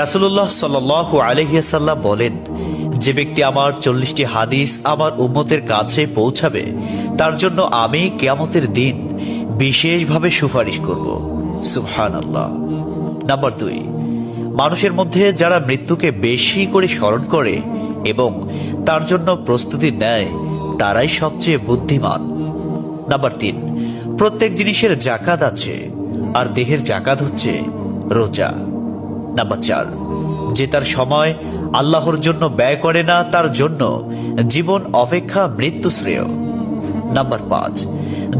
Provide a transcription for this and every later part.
রাসুল্লাহ সাল আলহিয়াসাল্লাম বলেন, যে ব্যক্তি আমার চল্লিশটি হাদিস আমার উম্মতের কাছে পৌঁছাবে, তার জন্য আমি কেয়ামতের দিন বিশেষভাবে সুপারিশ করব। সুবহান আল্লাহ নাম্বার দুই, মানুষের মধ্যে যারা মৃত্যুকে বেশি করে স্মরণ করে এবং তার জন্য প্রস্তুতি নেয়, তারাই সবচেয়ে বুদ্ধিমান। নাম্বার তিন, প্রত্যেক জিনিসের জাকাত আছে, আর দেহের জাকাত হচ্ছে রোজা। নাম্বার চার, যে তার সময় আল্লাহর জন্য ব্যয় করে না, তার জন্য জীবন অপেক্ষা মৃত্যু শ্রেয় নাম্বার পাঁচ,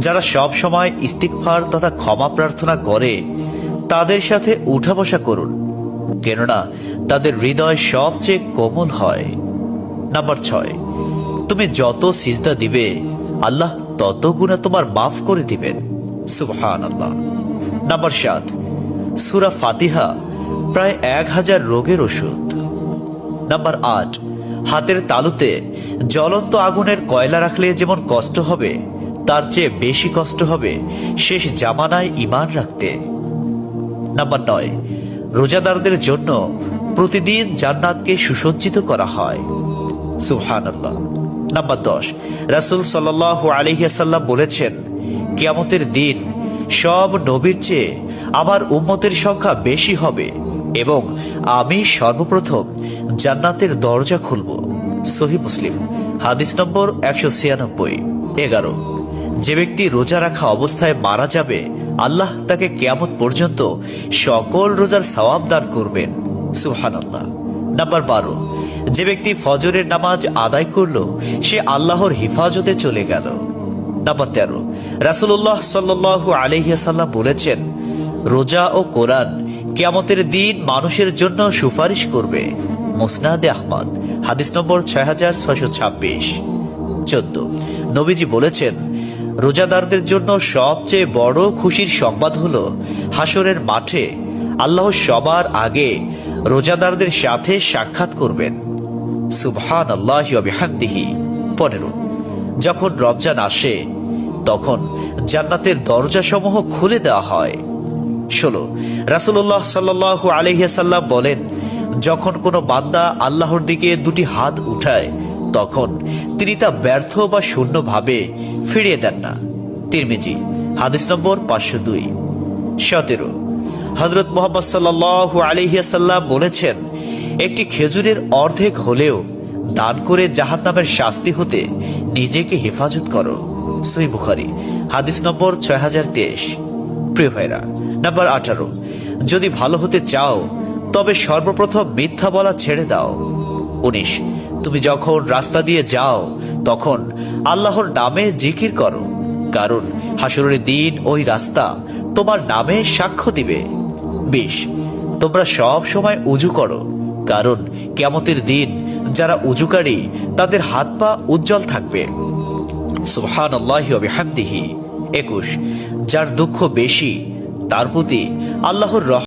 যারা সব সময় ইস্তিকফার তথা ক্ষমা প্রার্থনা করে, তাদের সাথে উঠা বসা করুন, কেননা তাদের হৃদয় সবচেয়ে কোমল হয়। নাম্বার ছয়, তুমি যত সিজদা দিবে, আল্লাহ তত গুণা তোমার মাফ করে দিবেন। সুবহান আল্লাহ নাম্বার সাত, সুরা ফাতিহা প্রায় এক হাজার রোগের ওষুধ। নাম্বার আট, হাতের তালুতে জ্বলন্ত আগুনের কয়লা রাখলে যেমন কষ্ট হবে, তার চেয়ে বেশি কষ্ট হবে শেষ জামানায় ইমান রাখতে। নাম্বার নয়, রোজাদারদের জন্য প্রতিদিন জান্নাতকে সুসজ্জিত করা হয়। সুহান আল্লাহ নাম্বার দশ, রাসুল সাল্লাহ আলহিয়াসাল্লাম বলেছেন, কিয়ামতের দিন সব নবীর চেয়ে আমার উম্মতের সংখ্যা বেশি হবে। এবং আমি সর্বপ্রথম জান্নাতের দরজা খুলব। সহি মুসলিম, হাদিস নম্বর একশো ছিয়ানব্বই, এগারো। যে ব্যক্তি রোজা রাখা অবস্থায় মারা যাবে, আল্লাহ তাকে কেয়ামত পর্যন্ত সকল রোজার সওয়াব দান করবেন। সুহান আল্লাহ নাম্বার বারো, যে ব্যক্তি ফজরের নামাজ আদায় করল, সে আল্লাহর হিফাজতে চলে গেল। নাম্বার তেরো রাসুল্লাহ সাল্লু আলহিয়াসাল্লাম বলেছেন, রোজা ও কোরআন কেয়ামতের দিন মানুষের জন্য সুপারিশ করবে। মুসনাদে আহমদ, হাদিস নম্বর ছয় হাজার ছয়শো ছাব্বিশ। চোদ্দ। নবীজি বলেছেন, রোজাদারদের জন্য সবচেয়ে বড় খুশির সংবাদ হল হাসরের মাঠে আল্লাহ সবার আগে রোজাদারদের সাথে সাক্ষাৎ করবেন। সুবহান আল্লাহ বিহান্দিহি পনেরো। যখন রমজান আসে, তখন জান্নাতের দরজাসমূহ খুলে দেওয়া হয়। ষোলো রাসুল্লাহ সাল্লাহ আলহিয়াসাল্লাম বলেন, যখন কোনো বান্দা আল্লাহর দিকে দুটি হাত উঠায়, তখন তিনি তা ব্যর্থ বা শূন্যভাবে ফিরিয়ে দেন না। তিরমিজি, হাদিস নম্বর পাঁচশো দুই। সতেরো হজরত মোহাম্মদ সাল্লাহ আলহিয়াসাল্লাম বলেছেন, একটি খেজুরের অর্ধেক হলেও দান করে জাহান নামের শাস্তি হতে নিজেকে হেফাজত করো। সই বুখারি, হাদিস নম্বর ছয় হাজার তেইশ। প্রিয় ভাইরা নাম্বার আঠারো। যদি ভালো হতে চাও, তবে সর্বপ্রথম মিথ্যা বলা ছেড়ে দাও। উনিশ। তুমি যখন রাস্তা দিয়ে যাও, তখন আল্লাহর নামে জিকির করো, কারণ হাসুরের দিন ওই রাস্তা তোমার নামে সাক্ষ্য দিবে। বিশ। তোমরা সব সময় উজু করো, কারণ কেমতের দিন যারা উজুকারী, তাদের হাত পা উজ্জ্বল থাকবে। সুহান একুশ। যার দুঃখ বেশি তার প্রতি আল্লাহর রহ